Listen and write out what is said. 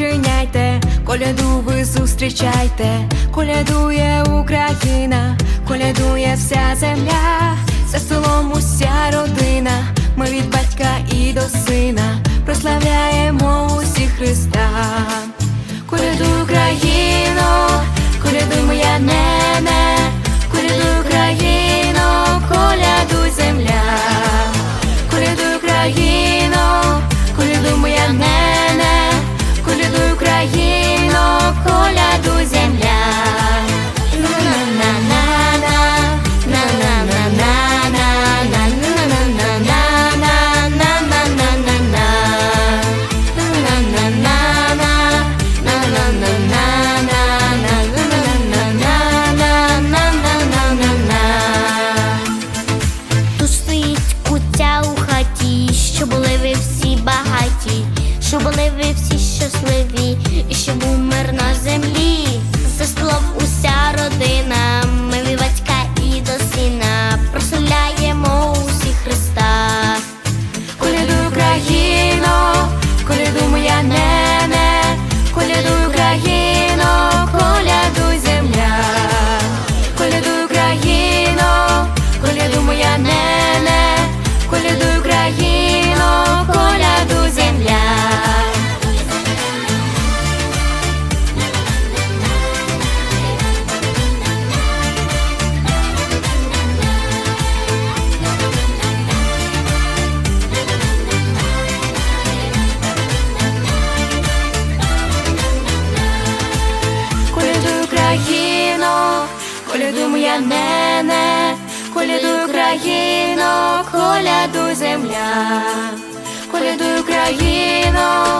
відчиняйте, коляду ви зустрічайте, колядує Україна, колядує вся земля, за селом уся родина, ми від батька і до сина прославляємо усі. щоб вони ви всі щасливі, і щоб умер наш землі. Мене, колядуй Україно, колядуй земля, колядуй Україно.